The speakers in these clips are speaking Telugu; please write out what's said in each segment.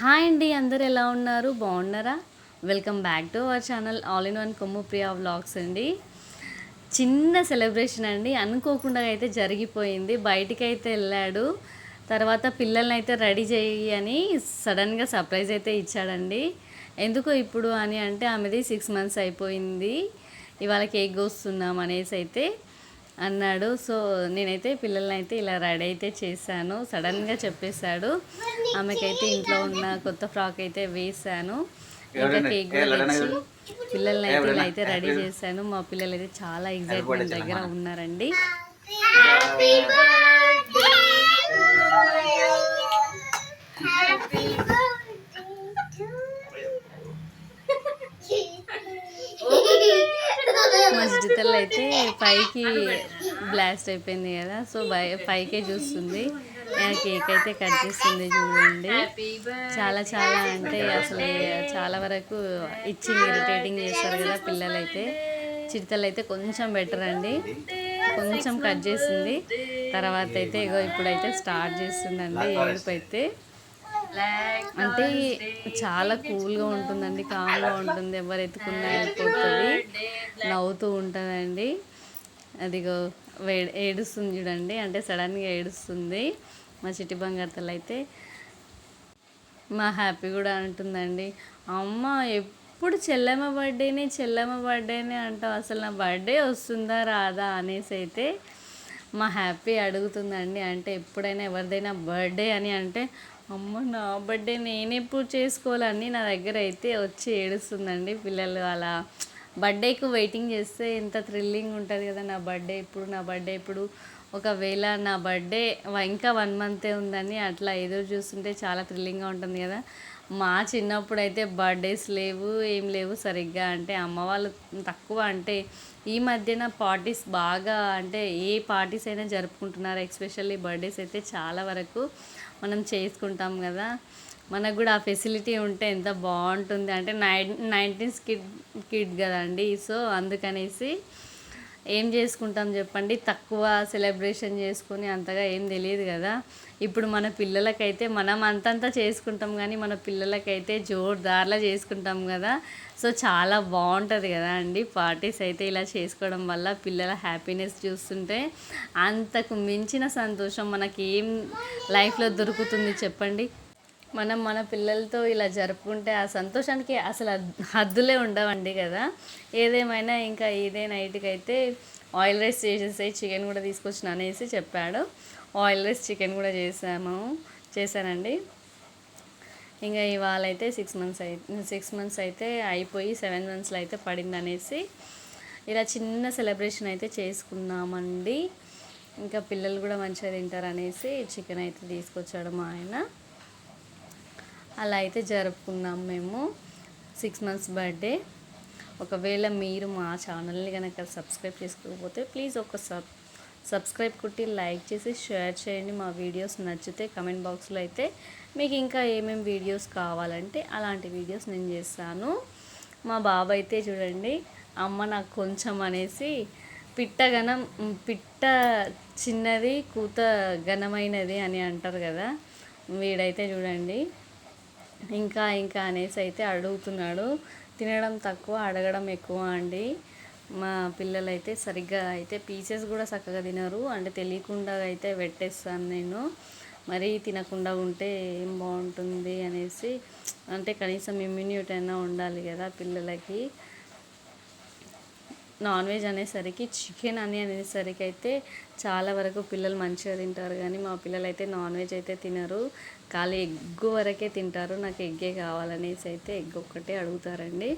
హాయ్ అండి అందరు ఎలా ఉన్నారు? బాగున్నారా? Welcome back to our channel all in one Kommu Priya vlogs అండి. చిన్న సెలబ్రేషన్ అండి. అనుకోకుండా అయితే జరిగిపోయింది. బయటికి అయితే వెళ్ళాడు. తర్వాత పిల్లల్ని అయితే రెడీ చేయి అని సడన్గా సర్ప్రైజ్ అయితే ఇచ్చాడండి. ఎందుకు ఇప్పుడు అని అంటే ఆమెది సిక్స్ మంత్స్ అయిపోయింది. ఇవాళ కేక్ కోస్తున్నాం అనేసి అయితే అన్నాడు. సో నేనైతే పిల్లల్ని అయితే ఇలా రెడీ అయితే చేశాను. సడన్గా చెప్పేశాడు. ఆమెకైతే ఇంట్లో ఉన్న కొత్త ఫ్రాక్ అయితే వేశాను. ఇంకా కేక్ కూడా పిల్లల్ని అయితే ఇలా అయితే రెడీ చేశాను. మా పిల్లలు అయితే చాలా ఎగ్జైట్మెంట్ దగ్గర ఉన్నారండి. Happy birthday to you. అయితే పైకి బ్లాస్ట్ అయిపోయింది కదా సో పైకే చూస్తుంది. కేక్ అయితే కట్ చేస్తుంది చూడండి. చాలా చాలా అంటే అసలు చాలా వరకు ఇచ్చింగ్ ఇరిటేటింగ్ చేస్తారు కదా పిల్లలైతే. చిరుతలు అయితే కొంచెం బెటర్ అండి. కొంచెం కట్ చేసింది. తర్వాత అయితే ఇగో ఇప్పుడైతే స్టార్ట్ చేస్తుందండి ఏడుపు అయితే. అంటే చాలా కూల్గా ఉంటుందండి కామ్గా ఉంటుంది ఎవరు ఎత్తుకున్నా వెళ్ళిపోతుంది నవ్వుతూ ఉంటుందండి. అదిగో వే- ఏడుస్తుంది చూడండి అంటే సడన్గా ఏడుస్తుంది. మా చిట్టి బంగారు అయితే మా హ్యాపీ కూడా అంటుందండి. అమ్మ ఎప్పుడు చెల్లెమ్మ బర్త్డేనే చెల్లెమ్మ బర్త్డేనే అంటావు? అసలు నా బర్త్డే వస్తుందా రాదా అనేసి అయితే మా హ్యాపీ అడుగుతుందండి. అంటే ఎప్పుడైనా ఎవరిదైనా బర్త్డే అని అంటే అమ్మ నా బర్త్డే నేను ఎప్పుడు చేసుకోవాలని నా దగ్గర అయితే వచ్చి ఏడుస్తుందండి పిల్లలు. అలా బర్త్డేకి వెయిటింగ్ చేస్తే ఎంత థ్రిల్లింగ్ ఉంటుంది కదా నా బర్త్డే ఇప్పుడు నా బర్త్డే ఇప్పుడు. ఒకవేళ నా బర్త్డే ఇంకా వన్ మంతే ఉందని అట్లా ఎదురు చూస్తుంటే చాలా థ్రిల్లింగ్గా ఉంటుంది కదా. మా చిన్నప్పుడు అయితే బర్త్డేస్ లేవు ఏం లేవు సరిగ్గా. అంటే అమ్మ వాళ్ళు తక్కువ అంటే ఈ మధ్యన పార్టీస్ బాగా అంటే ఏ పార్టీస్ అయినా జరుపుకుంటున్నారు. ఎస్పెషల్లీ బర్త్డేస్ అయితే చాలా వరకు మనం చేసుకుంటాం కదా. మనకు కూడా ఆ ఫెసిలిటీ ఉంటే ఎంత బాగుంటుంది. అంటే నైన్ నైన్టీన్స్ కిడ్ కిడ్ కదండి. సో అందుకనేసి ఏం చేసుకుంటాం చెప్పండి? తక్కువ సెలబ్రేషన్ చేసుకొని అంతగా ఏం తెలియదు కదా. ఇప్పుడు మన పిల్లలకైతే మనం అంతంతా చేసుకుంటాం కానీ మన పిల్లలకైతే జోరుదార్లా చేసుకుంటాం కదా. సో చాలా బాగుంటుంది కదా అండి. పార్టీస్ అయితే ఇలా చేసుకోవడం వల్ల పిల్లల హ్యాపీనెస్ చూస్తుంటే అంతకు మించిన సంతోషం మనకి ఏం లైఫ్లో దొరుకుతుంది చెప్పండి? మనం మన పిల్లలతో ఇలా జరుపుకుంటే ఆ సంతోషానికి అసలు హద్దులే ఉండవండి కదా. ఏదేమైనా ఇంకా ఇదే నైట్కి అయితే ఆయిల్ రైస్ చేసేసే చికెన్ కూడా తీసుకొచ్చిన అనేసి చెప్పాడు. ఆయిల్ రైస్ చికెన్ కూడా చేసాము చేశానండి. ఇంకా ఇవాళ అయితే సిక్స్ మంత్స్ అయి సిక్స్ మంత్స్ అయితే అయిపోయి సెవెన్ మంత్స్లో అయితే పడింది అనేసి ఇలా చిన్న సెలబ్రేషన్ అయితే చేసుకున్నామండి. ఇంకా పిల్లలు కూడా మంచిగా తింటారు అనేసి చికెన్ అయితే తీసుకొచ్చాడు మా ఆయన. అలా అయితే జరుపుకున్నాం మేము. సిక్స్ మంత్స్ బర్త్డే ఒకవేళ మీరు మా ఛానల్ని కనుక సబ్స్క్రైబ్ చేసుకోకపోతే ప్లీజ్ ఒక సబ్ సబ్స్క్రైబ్ కొట్టి లైక్ చేసి షేర్ చేయండి. మా వీడియోస్ నచ్చితే కమెంట్ బాక్స్లో అయితే మీకు ఇంకా ఏమేమి వీడియోస్ కావాలంటే అలాంటి వీడియోస్ నేను చేస్తాను. మా బాబు అయితే చూడండి అమ్మ నాకు కొంచెం అనేసి పిట్ట ఘనం పిట్ట చిన్నది కూత ఘనమైనది అని అంటారు కదా. వీడైతే చూడండి ఇంకా ఇంకా అనేసి అయితే అడుగుతున్నాడు. తినడం తక్కువ అడగడం ఎక్కువ అండి. మా పిల్లలు అయితే సరిగ్గా అయితే పీసెస్ కూడా చక్కగా తినరు. అంటే తెలియకుండా అయితే పెట్టేస్తాను నేను. మరీ తినకుండా ఉంటే ఏం బాగుంటుంది అనేసి అంటే కనీసం ఇమ్యూనిటీ అయినా ఉండాలి కదా పిల్లలకి. నాన్ వెజ్ అనేసరికి చికెన్ అని అనేసరికి అయితే చాలా వరకు పిల్లలు మంచిగా తింటారు. కానీ మా పిల్లలు అయితే నాన్ వెజ్ అయితే తినరు. ఖాళీ ఎగ్ వరకే తింటారు. నాకు ఎగ్గే కావాలనేసి అయితే ఎగ్ ఒక్కటే అడుగుతారండి.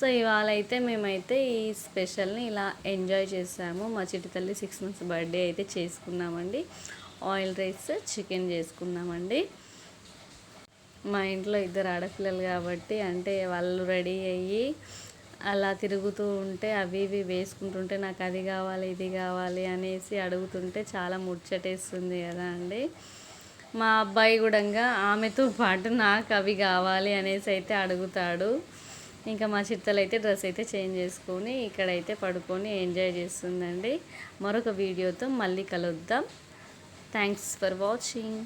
సో ఇవాళ అయితే మేమైతే ఈ స్పెషల్ని ఇలా ఎంజాయ్ చేసాము. మా చిట్టి తల్లి సిక్స్ మంత్స్ బర్త్డే అయితే చేసుకున్నామండి. ఆయిల్ రైస్ చికెన్ చేసుకున్నామండి. మా ఇంట్లో ఇద్దరు ఆడపిల్లలు కాబట్టి అంటే వాళ్ళు రెడీ అయ్యి అలా తిరుగుతూ ఉంటే అవి ఇవి వేసుకుంటుంటే నాకు అది కావాలి ఇది కావాలి అనేసి అడుగుతుంటే చాలా ముచ్చటేస్తుంది కదా అండి. మా అబ్బాయి కూడా ఆమెతో పాటు నాకు అవి కావాలి అనేసి అయితే అడుగుతాడు. ఇంకా మా చిత్తలు అయితే డ్రెస్ అయితే చేంజ్ చేసుకొని ఇక్కడైతే పడుకొని ఎంజాయ్ చేస్తుందండి. మరొక వీడియోతో మళ్ళీ కలుద్దాం. Thanks for watching